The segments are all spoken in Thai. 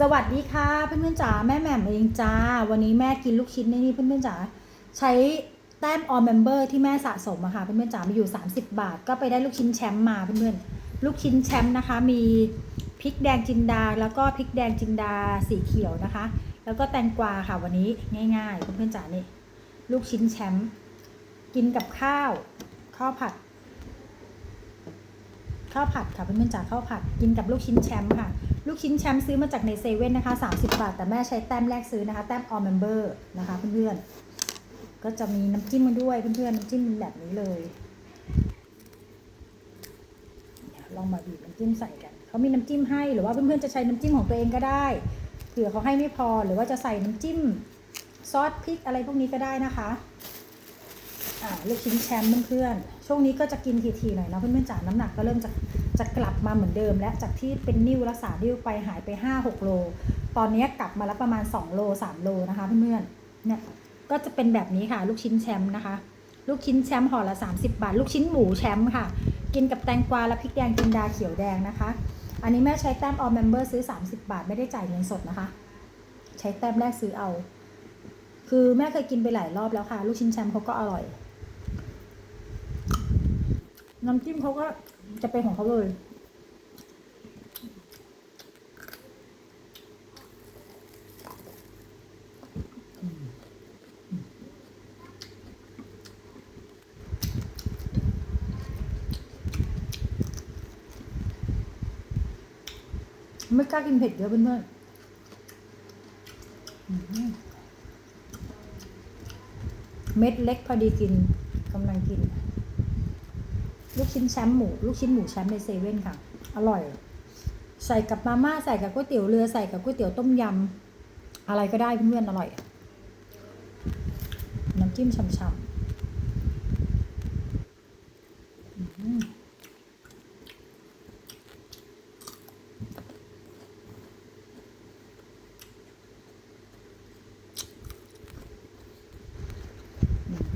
สวัสดีค่ะเพื่อนๆจ๋าแม่แหม่มเองจ้า วันนี้แม่กินลูกชิ้นในนี่เพื่อนๆจ๋าใช้แต้ม all member ที่แม่สะสมอะค่ะเพื่อนๆจ๋ามีอยู่ 30 บาท ก็ไปได้ลูกชิ้นแชมป์มาเพื่อนๆลูกชิ้นแชมป์นะคะ มีพริกแดงจินดา แล้วก็พริกแดงจินดาสีเขียวนะคะ แล้วก็แตงกวาค่ะวันนี้ง่ายๆเพื่อนๆจ๋านี่ลูกชิ้นแชมป์กินกับข้าวข้าวผัด ข้าวผัดค่ะเพื่อนๆจ๋าข้าวผัดกินกับลูกชิ้นแชมป์ค่ะ ลูกชิ้นแชมป์ซื้อมาจากในเซเว่นนะคะ 30 บาท แต่แม่ใช้แต้มแรกซื้อนะคะ แต้ม all member นะคะเพื่อนๆ ก็จะมีน้ำจิ้มมาด้วยเพื่อนๆ น้ำจิ้มแบบนี้เลยเนี่ยลองมาบีบน้ำจิ้มใส่กัน เขามีน้ำจิ้มให้หรือว่าเพื่อนๆ จะใช้น้ำจิ้มของตัวเองก็ได้ เผื่อเขาให้ไม่พอหรือว่าจะใส่น้ำจิ้มซอสพริกอะไรพวกนี้ก็ได้นะคะ อ่าลูกชิ้นแชมป์เพื่อนๆ ช่วงนี้ก็จะกินทีๆหน่อยนะเพื่อนๆจ๋าน้ำหนักก็เริ่มจะจะกลับมาเหมือนเดิม และจากที่เป็นนิ่วรักษานิ่วไปหายไป 5-6 โล ตอนนี้กลับมาแล้วประมาณ 2 โล 3 โลนะคะเพื่อนๆเนี่ยก็จะเป็นแบบนี้ค่ะ ลูกชิ้นแชมป์นะคะ ลูกชิ้นแชมป์ห่อละ 30 บาท ลูกชิ้นหมูแชมป์ค่ะ กินกับแตงกวาและพริกแดงจินดาเขียวแดงนะคะ อันนี้แม่ใช้แต้ม all member ซื้อ 30 บาท ไม่ได้จ่ายเงินสดนะคะ ใช้แต้มแรกซื้อเอา คือแม่เคยกินไปหลายรอบแล้วค่ะ ลูกชิ้นแชมป์เขาก็อร่อย น้ำจิ้มเขาก็จะเป็นของเขาเลย ไม่กล้ากินเผ็ดเยอะเพื่อนๆเม็ดเล็กพอดีกินกำลังกิน ลูกชิ้นแชมป์หมู ลูกชิ้นหมูแชมป์ในเซเว่นค่ะ อร่อย ใส่กับมาม่าใส่กับก๋วยเตี๋ยวเรือใส่กับก๋วยเตี๋ยวต้มยำอะไรก็ได้เพื่อนๆอร่อย น้ำจิ้มฉ่ำๆอืม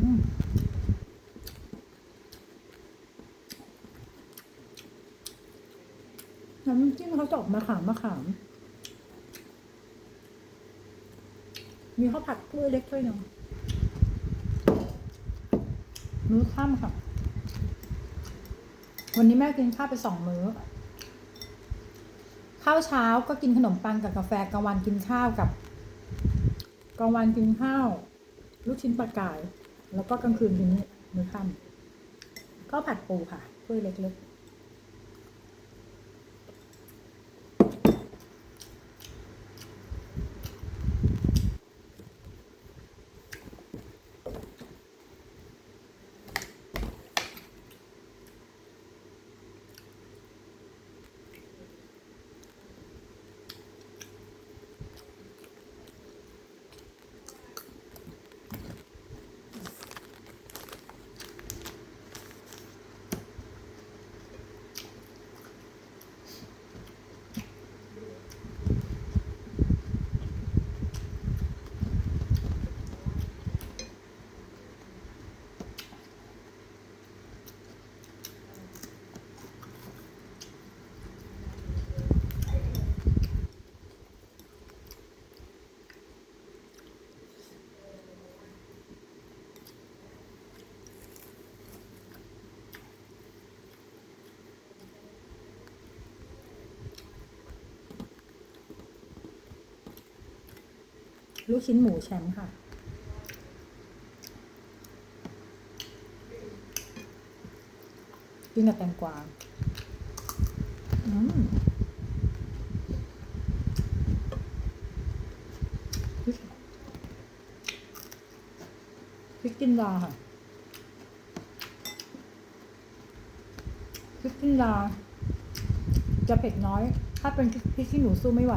อืม น้ำจิ้มเขาจะออกมาขามมะขาม มีข้าวผัดถ้วยเล็กถ้วยหนึ่งมื้อค่ำค่ะ วันนี้แม่กินข้าวไปสองมื้อ ข้าวเช้าก็กินขนมปังกับกาแฟกลางวันกินข้าวกับกลางวันกินข้าว ลูกชิ้นปลากาย แล้วก็กลางคืนกินนี่มื้อค่ำข้าวผัดปูค่ะถ้วยเล็กๆ ลูกชิ้นหมูแชมป์ค่ะ กินกับแตงกวาอืมพริกจินดาค่ะพริกจินดาจะเผ็ดน้อย ถ้าเป็นพริกที่หนูสู้ไม่ไหว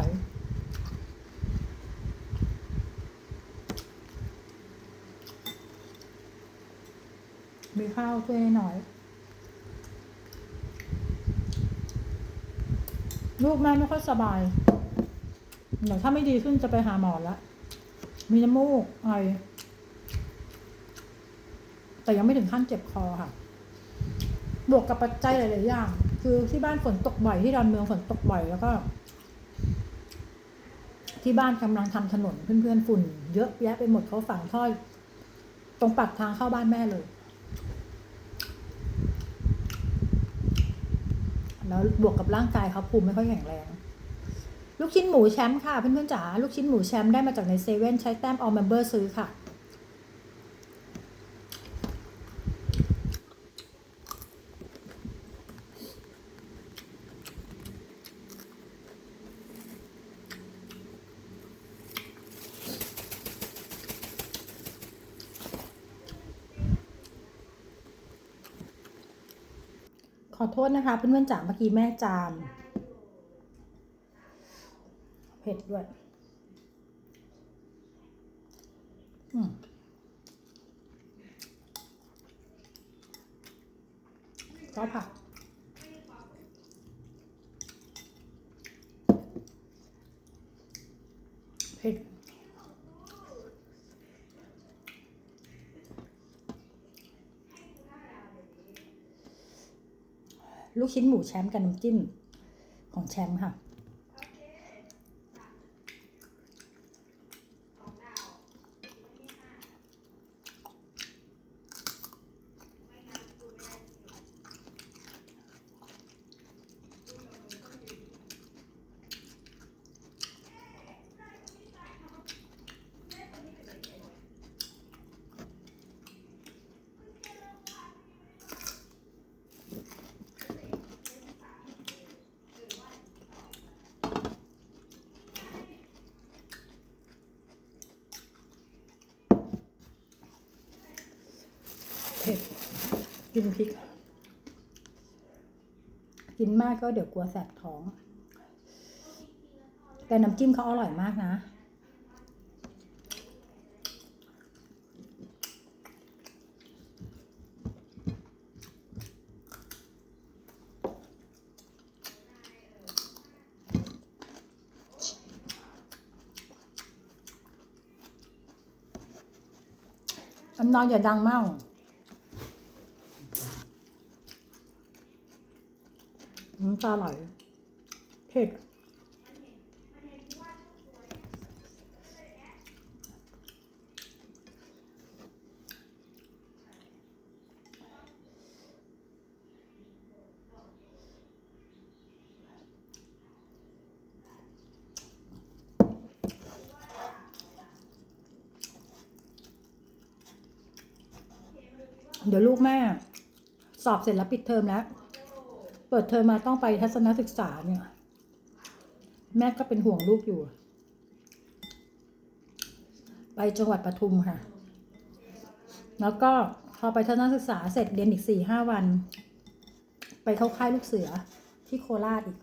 มีข้าวถ้วยน้อย ลูกแม่ไม่ค่อยสบายเดี๋ยวถ้าไม่ดีขึ้นจะไปหาหมอแล้วมีน้ำมูกไอแต่ยังไม่ถึงขั้นเจ็บคอค่ะ บวกกับปัจจัยหลายๆอย่าง คือที่บ้านฝนตกบ่อยที่ดอนเมืองฝนตกบ่อยแล้วก็ ที่บ้านกำลังทำถนนเพื่อนๆฝุ่น เยอะแยะไปหมดเขาฝังท่อตรงปากทางเข้าบ้านแม่เลย แล้วบวกกับร่างกายเขาภูมิไม่ค่อยแข็งแรง ลูกชิ้นหมูแชมป์ค่ะเพื่อนๆจ๋าลูกชิ้นหมูแชมป์ได้มาจากในเซเว่นใช้แต้มออมเมมเบอร์ซื้อค่ะ ขอโทษนะคะเพื่อนๆจ๋าเมื่อกี้แม่จาม เผ็ดด้วย อืมก็ผัก เผ็ด ลูกชิ้นหมูแชมป์กับน้ำจิ้มของแชมป์ค่ะ เผ็ด กินพริก กินมากก็เดี๋ยวกลัวแสบท้อง แต่น้ำจิ้มเขาอร่อยมากนะน้ำน้อยอย่าดังมาก น้ำตาไหลเผ็ดเดี๋ยวลูกแม่ สอบเสร็จแล้วปิดเทอมแล้ว ปิดเทอมมาต้องไปทัศนศึกษาเนี่ย แม่ก็เป็นห่วงลูกอยู่ ไปจังหวัดปทุมค่ะ แล้วก็พอไปทัศนศึกษาเสร็จเรียนอีกสี่ห้าวัน ไปเข้าค่ายลูกเสือที่โคราชอีก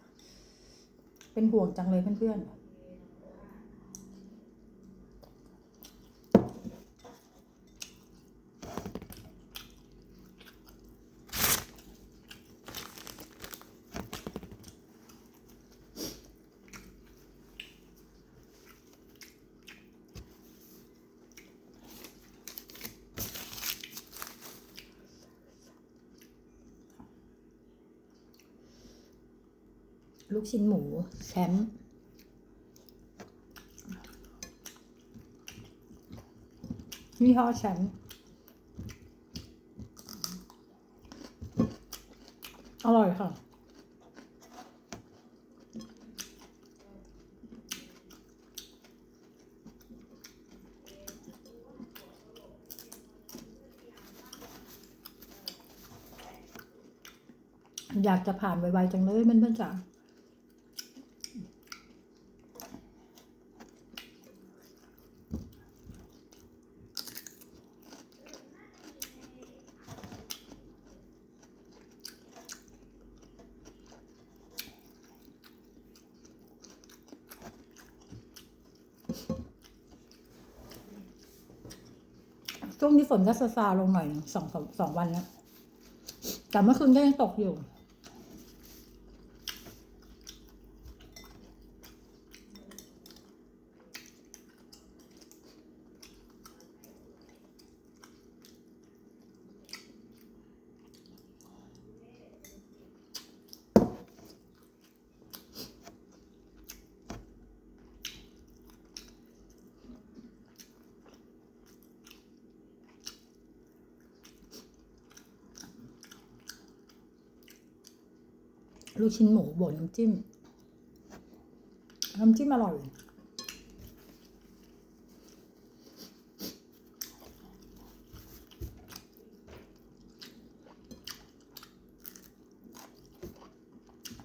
เป็นห่วงจังเลยเพื่อนๆ ลูกชิ้นหมูแชมป์ยี่ห้อแชมป์อร่อยค่ะ อยากจะผ่านไวๆจังเลยมันเพื่อนจ๋า ช่วงนี้ฝนก็ซาซาลงหน่อยสองสองสองวันแล้วแต่เมื่อคืนก็ยังตกอยู่ อ ลูกชิ้นหมูบดน้ำจิ้ม น้ำจิ้มอร่อย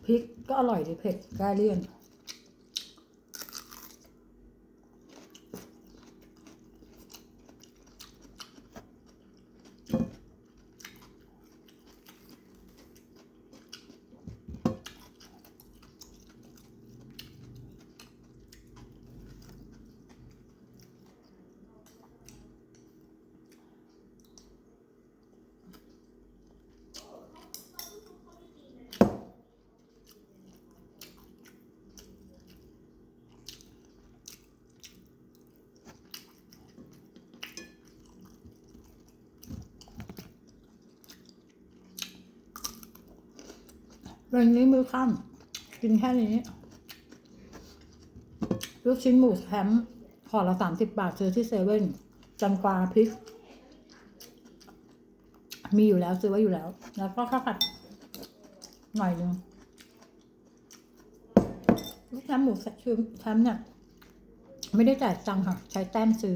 พริกก็อร่อยดีเผ็ดแก้เลี่ยน วันนี้มือค่ำกินแค่นี้ ลูกชิ้นหมูแฮมห่อละสามสิบบาทซื้อที่เซเว่นจังกวาพริก มีอยู่แล้วซื้อไว้อยู่แล้ว แล้วก็ข้าวผัด หน่อยนึงลูกแฮมหมูแฮมเนี่ยไม่ได้จ่ายตังค์ค่ะ ใช้แต้มซื้อ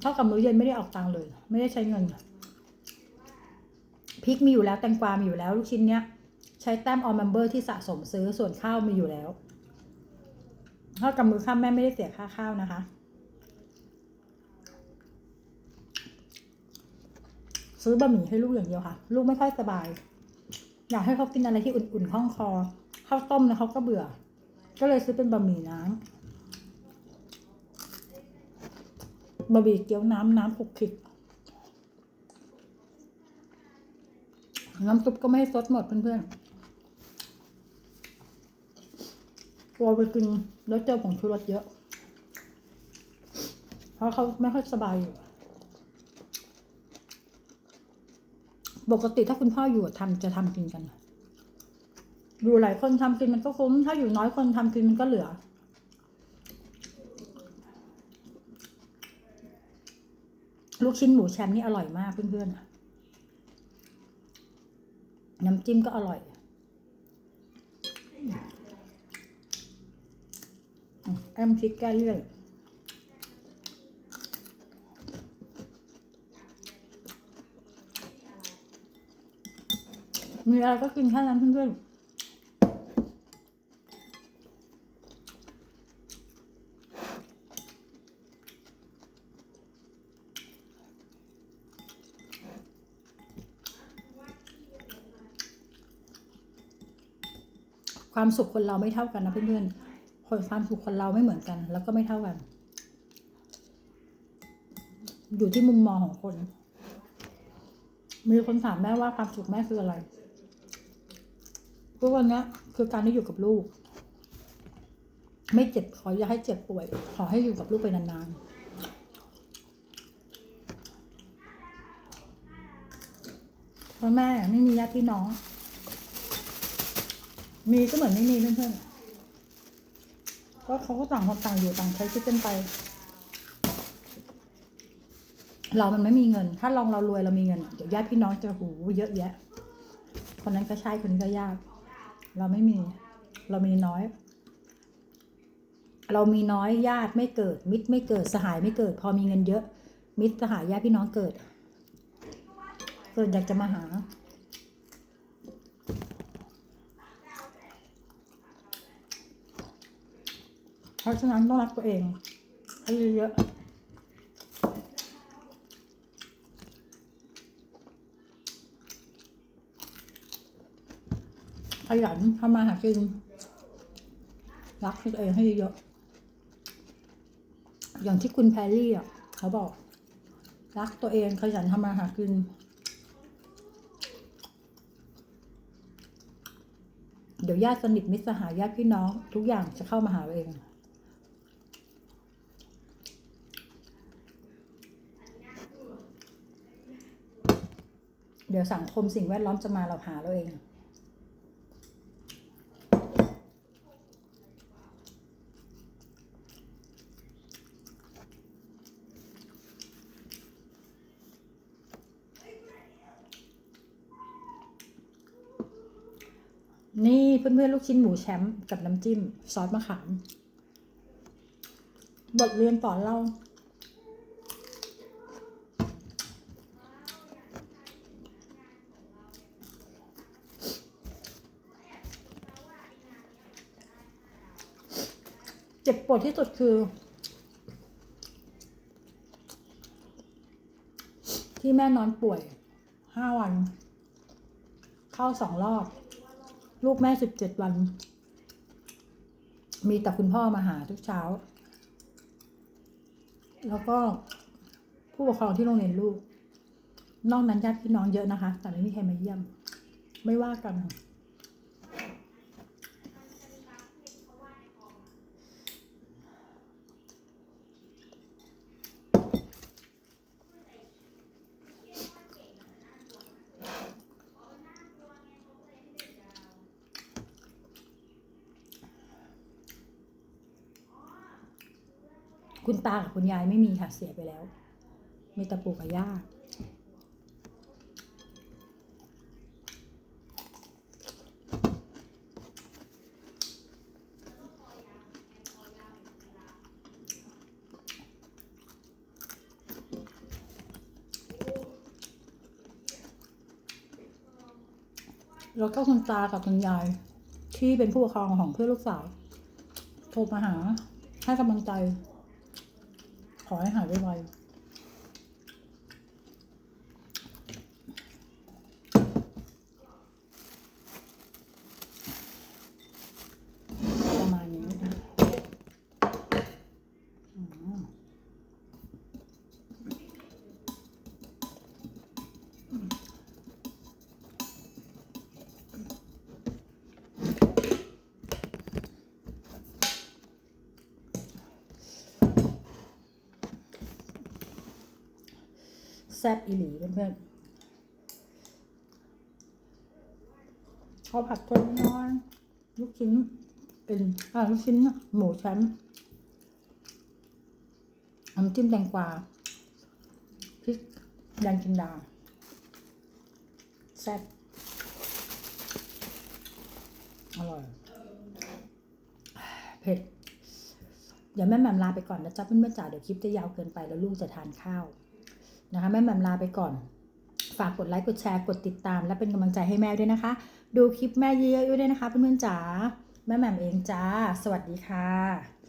เท่ากับมื้อเย็นไม่ได้ออกตังค์เลย ไม่ได้ใช้เงิน พริกมีอยู่แล้วแตงกวามีอยู่แล้วลูกชิ้นเนี้ยใช้แต้มออมเมมเบอร์ที่สะสมซื้อส่วนข้าวมีอยู่แล้วเท่ากับมือข้ามแม่ไม่ได้เสียค่าข้าวนะคะ ซื้อบะหมี่ให้ลูกอย่างเดียวค่ะ ลูกไม่ค่อยสบาย อยากให้เขากินอะไรที่อุ่นๆคล่องคอข้าวต้มนะเขาก็เบื่อ ก็เลยซื้อเป็นบะหมี่น้ำบะหมี่เกี๊ยวน้ำน้ำคลุกคลิก น้ำซุปก็ไม่ให้ซดหมดเพื่อนๆกลัวไปกินแล้วเจอผงชูรสเยอะ เพราะเขาไม่ค่อยสบายอยู่ ปกติถ้าคุณพ่ออยู่อะทำจะทำกินกันอยู่หลายคนทำกินมันก็คุ้ม ถ้าอยู่น้อยคนทำกินมันก็เหลือลูกชิ้นหมูแชมป์นี่อร่อยมากเพื่อนๆ น้ำจิ้มก็อร่อยแอมพริกแก้เลี่ยนมีอะไรก็กินแค่นั้นเพื่อนๆ ความสุขคนเราไม่เท่ากันนะเพื่อนๆคนความสุขคนเราไม่เหมือนกัน แล้วก็ไม่เท่ากัน อยู่ที่มุมมองของคน มีคนถามแม่ว่าความสุขแม่คืออะไรทุกวันนี้คือการที่อยู่กับลูก ไม่เจ็บขออย่าให้เจ็บป่วย ขอให้อยู่กับลูกไปนานๆเพราะแม่ไม่มีญาติพี่น้อง มีก็เหมือนไม่มีเพื่อนๆก็เขาก็ต่างคนต่างอยู่ต่างใช้ชีวิตกันไป เรามันไม่มีเงิน ถ้าลองเรารวยเรามีเงินเดี๋ยวญาติพี่น้องจะหูเยอะแยะ คนนั้นก็ใช่คนนี้ก็ยาก เราไม่มี เรามีน้อย เรามีน้อยญาติไม่เกิด มิตรไม่เกิดสหายไม่เกิด พอมีเงินเยอะ มิตรสหายญาติพี่น้องเกิด เกิดอยากจะมาหา เพราะฉะนั้นต้องรักตัวเองให้เยอะๆขยันทำมาหากิน รักตัวเองให้เยอะอย่างที่คุณแพรรี่อะเขาบอก รักตัวเองขยันทำมาหากิน เดี๋ยวญาติสนิทมิตรสหายญาติพี่น้อง ทุกอย่างจะเข้ามาหาเราเอง เดี๋ยวสังคมสิ่งแวดล้อมจะมาเราหาเราเอง นี่เพื่อนๆลูกชิ้นหมูแชมป์กับน้ำจิ้ม ซอสมะขาม บทเรียนสอนเรา เจ็บปวดที่สุดคือ ที่แม่นอนป่วยห้าวัน เข้าสองรอบ ลูกแม่สิบเจ็ดวัน มีแต่คุณพ่อมาหาทุกเช้า แล้วก็ผู้ปกครองที่โรงเรียนลูก นอกนั้นญาติพี่น้องเยอะนะคะ แต่ไม่มีใครมาเยี่ยม ไม่ว่ากัน ตากับคุณยายไม่มีค่ะเสียไปแล้ว มีต่ปู่กับย่าแล้วก็คุณตากับคุณยาย ที่เป็นผู้ปกครองของเพื่อนลูกสาวโทรมาหาให้กำลังใจ ขอให้หายไวๆประมาณนี้นะอืม แซ่บอีหลีเพื่อนๆข้าวผัดตัวน้อยลูกชิ้นเป็นอ่าลูกชิ้นหมูชมป์น้ำจิ้มแตงกวาพริกแดงจินดาแซ่บอร่อย เผ็ด เดี๋ยวแม่แหม่มลาไปก่อนนะจ๊ะเพื่อนๆจ๋าเดี๋ยวคลิปจะยาวเกินไปแล้วลูกจะทานข้าว นะคะแม่แหม่มลาไปก่อน ฝากกดไลค์กดแชร์กดติดตาม และเป็นกำลังใจให้แม่ด้วยนะคะ ดูคลิปแม่เยอะๆด้วยนะคะเพื่อนๆจ๋าแม่แหม่มเองจ้า สวัสดีค่ะ